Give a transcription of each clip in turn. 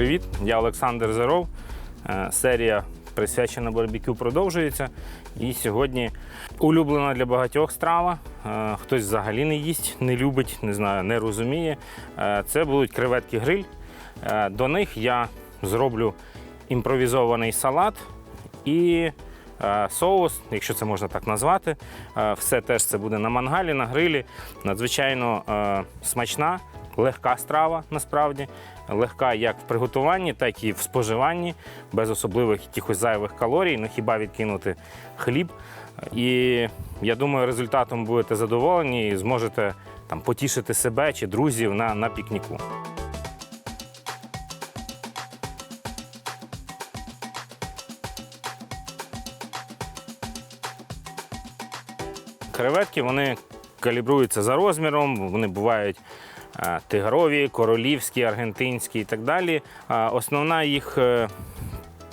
Привіт, я Олександр Зеров. Е, Серія присвячена барбекю продовжується. І сьогодні улюблена для багатьох страва. Е, Хтось взагалі не їсть, не любить, не знаю, не розуміє. Е, Це будуть креветки гриль. До них я зроблю імпровізований салат і соус, якщо це можна так назвати. Все теж це буде на мангалі, на грилі. Надзвичайно смачна, легка страва насправді. Легка як в приготуванні, так і в споживанні, без особливих якихось зайвих калорій, ну хіба відкинути хліб. І я думаю, результатом будете задоволені і зможете там потішити себе чи друзів на, на пікніку. Креветки вони калібруються за розміром, вони бувають тигрові, королівські, аргентинські і так далі. Основна їх е,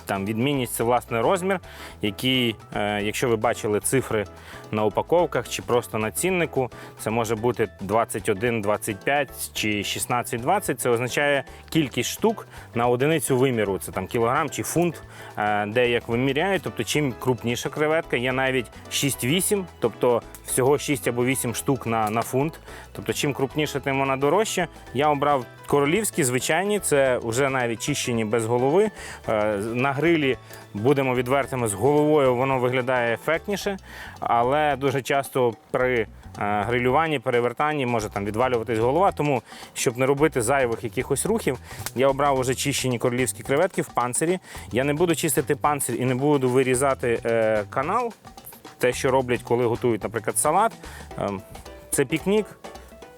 там відмінність це власне розмір, який, е, якщо ви бачили цифри на упаковках чи просто на ціннику, це може бути 21, 25 чи 16, 20. Це означає кількість штук на одиницю виміру. Це там кілограм чи фунт, е, де як виміряють. Тобто, чим крупніша креветка, є навіть 6-8, тобто всього 6 або 8 штук на, на фунт. Тобто, чим крупніше, тим вона дорожча. Я обрав королівські, звичайні, це вже навіть чищені без голови. Е, На грилі будемо відвертими з головою, воно виглядає ефектніше, але дуже часто при е, грилюванні, перевертанні може там відвалюватись голова. Тому, щоб не робити зайвих якихось рухів, я обрав уже чищені королівські креветки в панцирі. Я не буду чистити панцир і не буду вирізати е, канал. Те, що роблять, коли готують, наприклад, салат. Ем, Це пікнік.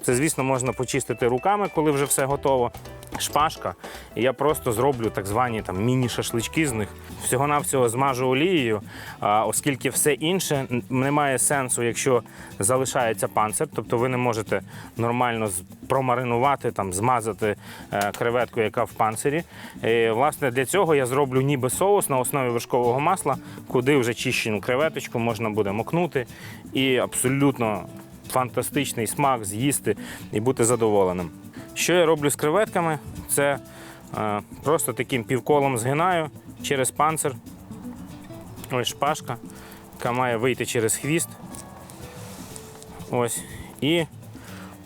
Це, звісно, можна почистити руками, коли вже все готово. Шпажка. І я просто зроблю так звані там міні-шашлички з них. Всього-навсього змажу олією, оскільки все інше не має сенсу, якщо залишається панцир. Тобто ви не можете нормально промаринувати, там, змазати е, креветку, яка в панцирі. І, власне, для цього я зроблю ніби соус на основі вершкового масла, куди вже чищену креветочку можна буде мокнути. І абсолютно фантастичний смак з'їсти і бути задоволеним. Що я роблю з креветками? Це е, просто таким півколом згинаю через панцир. Ось шпажка, яка має вийти через хвіст. Ось. І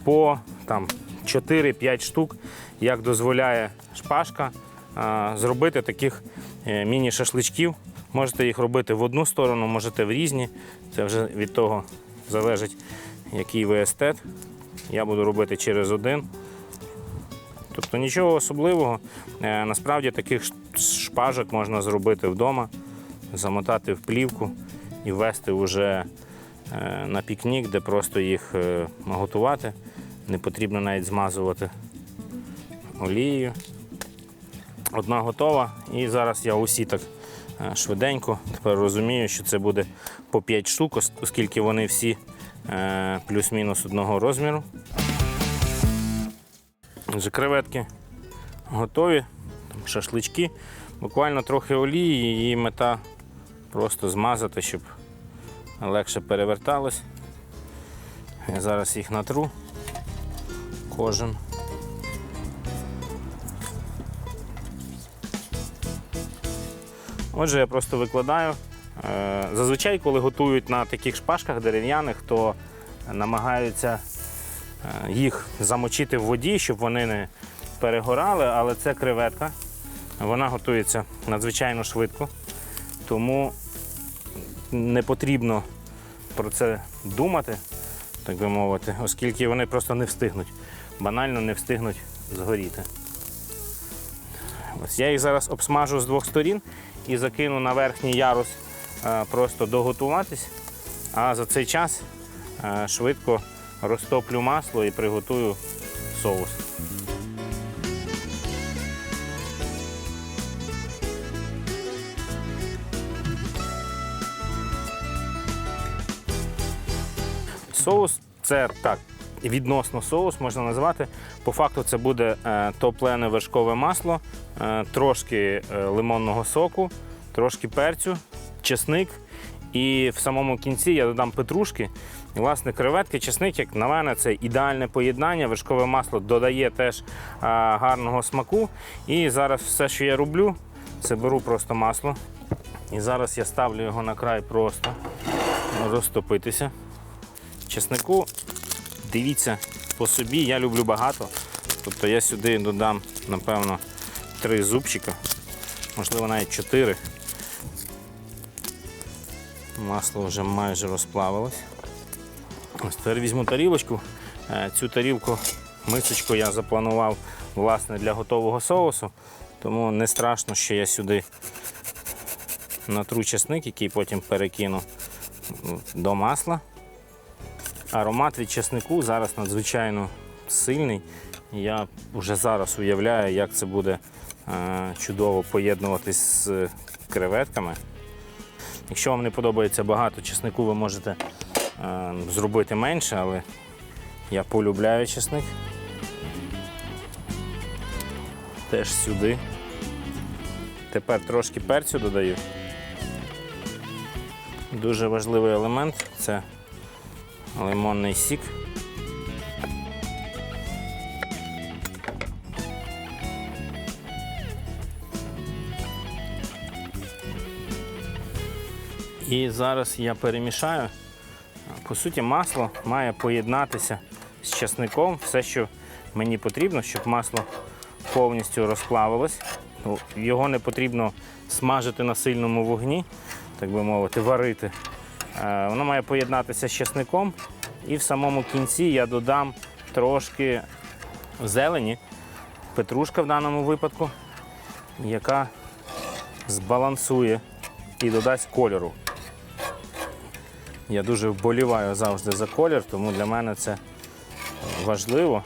по там, 4-5 штук, як дозволяє шпажка, е, зробити таких е, міні-шашличків. Можете їх робити в одну сторону, можете в різні. Це вже від того залежить, який ви естет. Я буду робити через один. Тобто нічого особливого. Е, Насправді таких шпажок можна зробити вдома, замотати в плівку і ввести вже е, на пікнік, де просто їх е, готувати. Не потрібно навіть змазувати олією. Одна готова. І зараз я усі так швиденько. Тепер розумію, що це буде по 5 штук, оскільки вони всі плюс-мінус одного розміру. Вже креветки готові, шашлички. Буквально трохи олії і мета просто змазати, щоб легше переверталось. Я зараз їх натру. Кожен. Отже, я просто викладаю. Е, Зазвичай, коли готують на таких шпажках дерев'яних, то намагаються їх замочити в воді, щоб вони не перегорали, але це креветка. Вона готується надзвичайно швидко, тому не потрібно про це думати, так би мовити, оскільки вони просто не встигнуть, банально не встигнуть згоріти. Ось я їх зараз обсмажу з двох сторін і закину на верхній ярус е, просто доготуватись. А за цей час е, швидко розтоплю масло і приготую соус. Соус це так, відносно соус можна назвати. По факту це буде е, топлене вершкове масло, е, трошки е, лимонного соку, трошки перцю, чесник. І в самому кінці я додам петрушки. І, власне, креветки, чесник, як на мене, це ідеальне поєднання. Вершкове масло додає теж гарного смаку. І зараз все, що я роблю, це беру просто масло. І зараз я ставлю його на край просто розтопитися. Чеснику, дивіться по собі, я люблю багато. Тобто я сюди додам, напевно, три зубчика, можливо, навіть чотири. Масло вже майже розплавилось. Ось тепер візьму тарілочку. Е, Цю тарілку, мисочку я запланував власне для готового соусу, тому не страшно, що я сюди натру чесник, який потім перекину до масла. Аромат від чеснику зараз надзвичайно сильний. Я вже зараз уявляю, як це буде е, чудово поєднуватись з креветками. Якщо вам не подобається багато чеснику, ви можете зробити менше, але я полюбляю чесник. Теж сюди. Тепер трошки перцю додаю. Дуже важливий елемент це лимонний сік. І зараз я перемішаю. По суті, масло має поєднатися з часником. Все, що мені потрібно, щоб масло повністю розплавилось. Ну, Його не потрібно смажити на сильному вогні, так би мовити, варити. Е, Воно має поєднатися з часником. І в самому кінці я додам трошки зелені, петрушка в даному випадку, яка збалансує і додасть кольору. Я дуже вболіваю завжди за колір, тому для мене це важливо.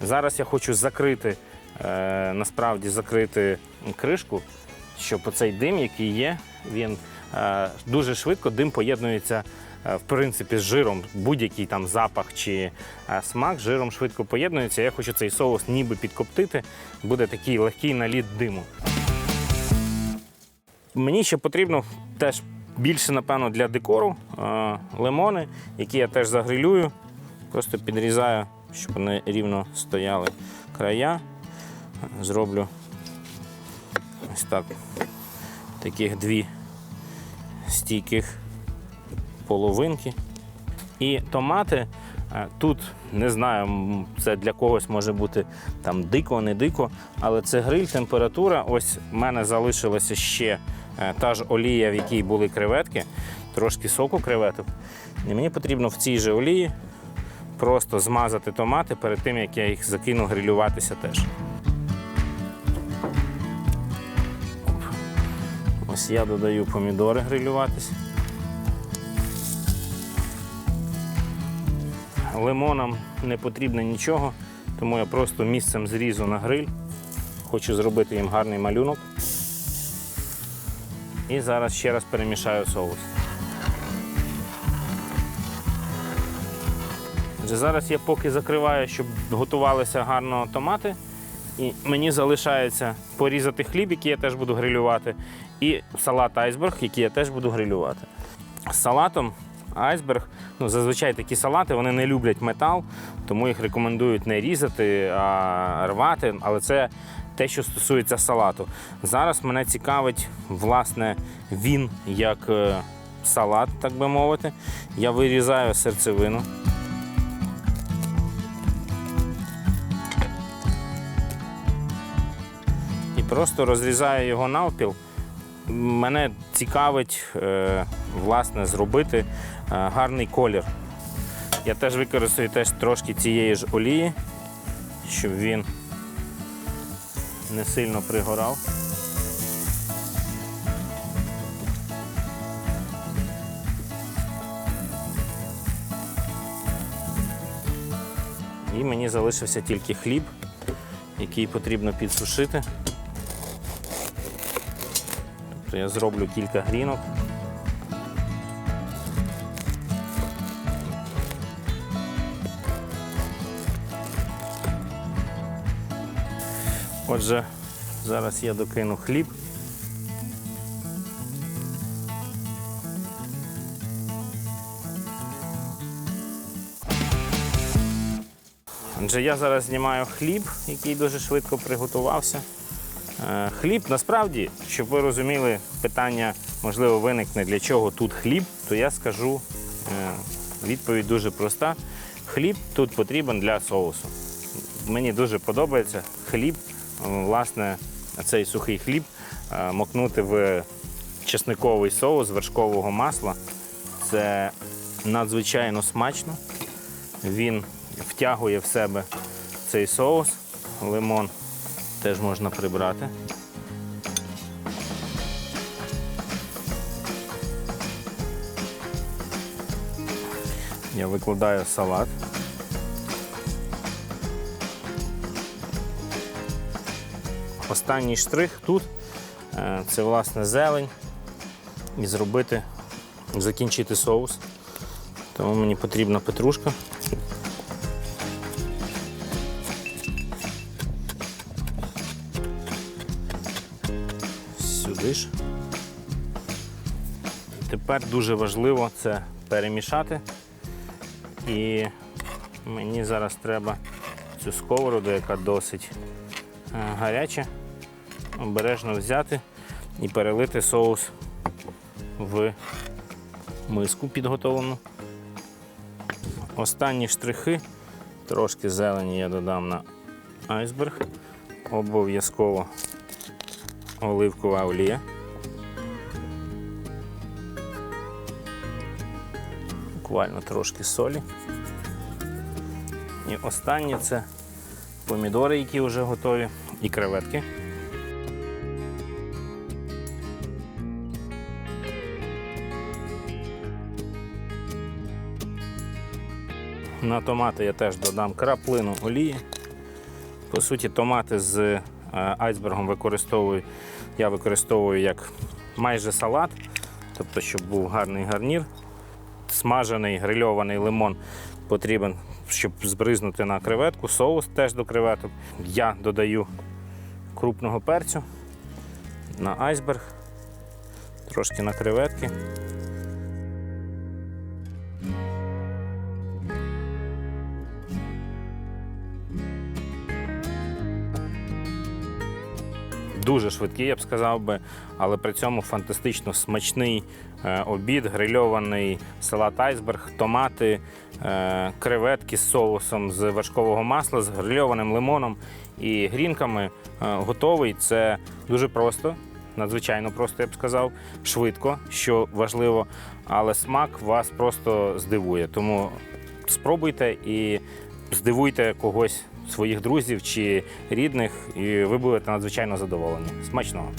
Зараз я хочу закрити, е, насправді закрити кришку, щоб оцей дим, який є, він е, дуже швидко дим поєднується е, в принципі з жиром. Будь-який там запах чи смак жиром швидко поєднується. Я хочу цей соус ніби підкоптити, буде такий легкий наліт диму. Мені ще потрібно теж більше, напевно, для декору е, лимони, які я теж загрилюю. Просто підрізаю, щоб вони рівно стояли края. Зроблю ось так. Таких дві стійких половинки. І томати е, тут не знаю, це для когось може бути там дико, не дико, але це гриль, температура. Ось в мене залишилася ще та ж олія, в якій були креветки, трошки соку креветок. І мені потрібно в цій же олії просто змазати томати перед тим, як я їх закину грилюватися теж. Ось я додаю помідори грилюватися. Лимонам не потрібно нічого, тому я просто місцем зрізу на гриль. Хочу зробити їм гарний малюнок. І зараз ще раз перемішаю соус. Зараз я поки закриваю, щоб готувалися гарно томати. І мені залишається порізати хліб, який я теж буду грилювати, і салат айсберг, який я теж буду грилювати. З салатом айсберг, ну зазвичай такі салати вони не люблять метал, тому їх рекомендують не різати, а рвати. Але це те, що стосується салату. Зараз мене цікавить, власне, він як е, салат, так би мовити. Я вирізаю серцевину. і просто розрізаю його навпіл. Мене цікавить е, власне зробити е, гарний колір. Я теж використаю теж трошки цієї ж олії, щоб він не сильно пригорав. І мені залишився тільки хліб, який потрібно підсушити. Тобто я зроблю кілька грінок. Отже, зараз я докину хліб. Отже, я зараз знімаю хліб, який дуже швидко приготувався. Е, Хліб насправді, щоб ви розуміли, питання можливо виникне для чого тут хліб, то я скажу е, відповідь дуже проста. Хліб тут потрібен для соусу. Мені дуже подобається хліб, власне, цей сухий хліб е, мокнути в чесниковий соус вершкового масла. Це надзвичайно смачно. Він втягує в себе цей соус. Лимон теж можна прибрати. Я викладаю салат. Останній штрих тут е, це власне зелень і зробити, закінчити соус. Тому мені потрібна петрушка. Сюди ж. Тепер дуже важливо це перемішати. І мені зараз треба цю сковороду, яка досить е, гаряча, обережно взяти і перелити соус в миску підготовлену. Останні штрихи, трошки зелені я додам на айсберг. Обов'язково оливкова олія. Буквально трошки солі. І останнє це помідори, які вже готові, і креветки. На томати я теж додам краплину олії. По суті, томати з е, айсбергом використовую, я використовую як майже салат, тобто, щоб був гарний гарнір. Смажений грильований лимон потрібен, щоб збризнути на креветку, соус теж до креветок. Я додаю крупного перцю на айсберг, трошки на креветки. Дуже швидкий, я б сказав би, але при цьому фантастично смачний е, обід, грильований салат айсберг, томати, е, креветки з соусом з вершкового масла, з грильованим лимоном і грінками. Е, готовий. Це дуже просто, надзвичайно просто, я б сказав, швидко, що важливо, але смак вас просто здивує. Тому спробуйте і здивуйте когось своїх друзів чи рідних, і ви будете надзвичайно задоволені. Смачного!